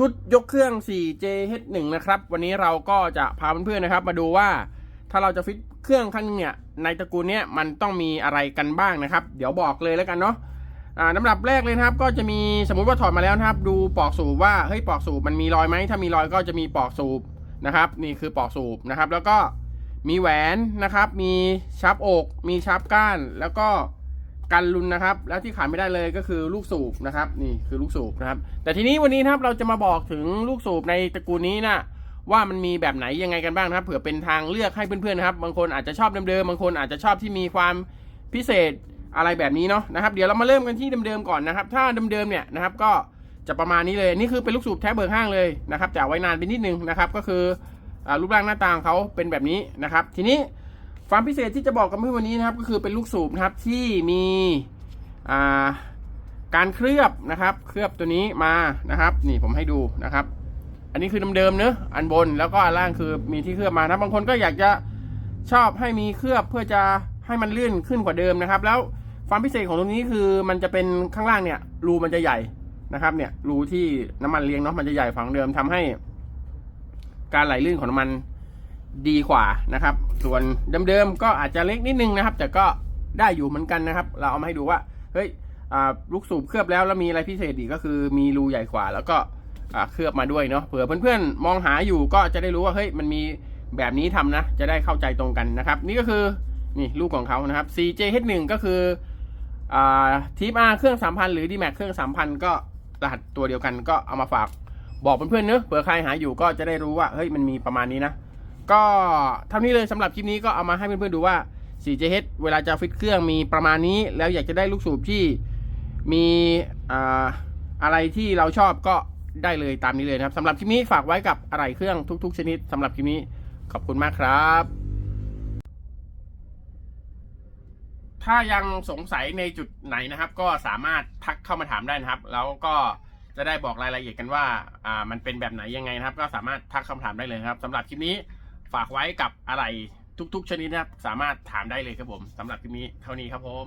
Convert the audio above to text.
ชุดยกเครื่อง 4JH1 นะครับ วันนี้เราก็จะพาเพื่อนๆนะครับ มาดูว่าถ้าเราจะฟิตเครื่องคันนึงเนี่ยในตระกูลเนี้ยมันต้องมีอะไรกันบ้างนะครับ เดี๋ยวบอกเลยแล้วกันเนาะอ่าลำดับแรกเลยนะครับ ก็จะมีสมมุติว่าถอดมาแล้วนะครับ ดูปลอกสูบว่าเฮ้ยปลอกสูบมันมีรอยไหมถ้ามีรอยก็จะมีปลอกสูบนะครับ นี่คือปลอกสูบนะครับ แล้วก็มีแหวนนะครับ มีชับอก มีชับก้าน แล้วก็ กันลุนนะครับ แล้วที่ขาดไม่ได้เลยก็คือลูกสูบนะครับนี่คือลูกสูบนะครับ แต่ทีนี้วันนี้นะครับเราจะมาบอกถึงลูกสูบในตระกูลนี้นะว่ามันมีแบบไหนยังไงกันบ้างนะครับ เผื่อเป็นทางเลือกให้เพื่อนๆนะครับ บางคนอาจจะชอบเดิมๆบางคนอาจจะชอบที่มีความพิเศษอะไรแบบนี้เนาะนะครับ เดี๋ยวเรามาเริ่มกันที่เดิมๆก่อนนะครับ ถ้าเดิมๆเนี่ยนะครับก็จะประมาณนี้เลยนี่คือเป็นลูกสูบแท้เบอร์ห้างเลยนะครับจะเอาไว้นานไปนิดนึงนะครับ ก็คืออรูปร่างหน้าตาของเขาเป็นแบบนี้นะครับ ทีนี้ ความพิเศษที่จะบอกกับเพื่อนวันนี้นะครับ ก็คือเป็นลูกสูบนะครับที่มีาการเคลือบนะครับ เคลือบตัวนี้มานะครับ นี่ผมให้ดูนะครับ อันนี้คือเดิมๆเนอะอันบนแล้วก็อันล่างคือมีที่เคลือบมานะบางคนก็อยากจะชอบให้มีเคลือบเพื่อจะให้มันลื่นขึ้นกว่าเดิมนะครับ แล้วความพิเศษของตรงนี้คือมันจะเป็นข้างล่างเนี่ยรูมันจะใหญ่นะครับ เนี่ยรูที่น้ำมันเลี้ยงเนาะมันจะใหญ่ฝั่งเดิมทำให้ การไหลลื่นของน้ำมัน ดีกว่านะครับ ส่วนเดิมๆก็อาจจะเล็กนิดนึงนะครับ แต่ก็ได้อยู่เหมือนกันนะครับ เราเอามาให้ดูว่าเฮ้ยลูกสูบเคลือบแล้วแล้วมีอะไรพิเศษอีกก็คือมีรูใหญ่กว่า แล้วก็เคลือบมาด้วยเนาะเผื่อเพื่อนๆมองหาอยู่ก็จะได้รู้ว่าเฮ้ยมันมีแบบนี้ทำนะ จะได้เข้าใจตรงกันนะครับ นี่ก็คือนี่ลูกของเขานะครับ CJH1 ก็คืออทีม R เครื่อง3,000หรือ DMAX เครื่อง3,000ก็รหัสตัวเดียวกันก็เอามาฝากบอกเพื่อนๆเนอะเผื่อใครหาอยู่ก็จะได้รู้ว่าเฮ้ยมันมีประมาณนี้นะ ก็เท่านี้เลยสำหรับคลิปนี้ก็เอามาให้เพื่อนๆดูว่า 4JH เวลาจะฟิตเครื่องมีประมาณนี้ แล้วอยากจะได้ลูกสูบที่มีอ่าอะไรที่เราชอบก็ได้เลยตามนี้เลยนะครับสำหรับคลิปนี้ฝากไว้กับอะไรเครื่องทุก ๆ ชนิดสำหรับคลิปนี้ขอบคุณมากครับ ถ้ายังสงสัยในจุดไหนนะครับ ก็สามารถทักเข้ามาถามได้นะครับ แล้วก็จะได้บอกรายละเอียดกันว่า อ่า มันเป็นแบบไหนยังไงนะครับ ก็สามารถทักคำถามได้เลยครับสำหรับคลิปนี้ ฝากไว้กับอะไรทุก ๆ ชนิดนะครับ สามารถถามได้เลยครับผมสำหรับคลิปนี้เท่านี้ครับผม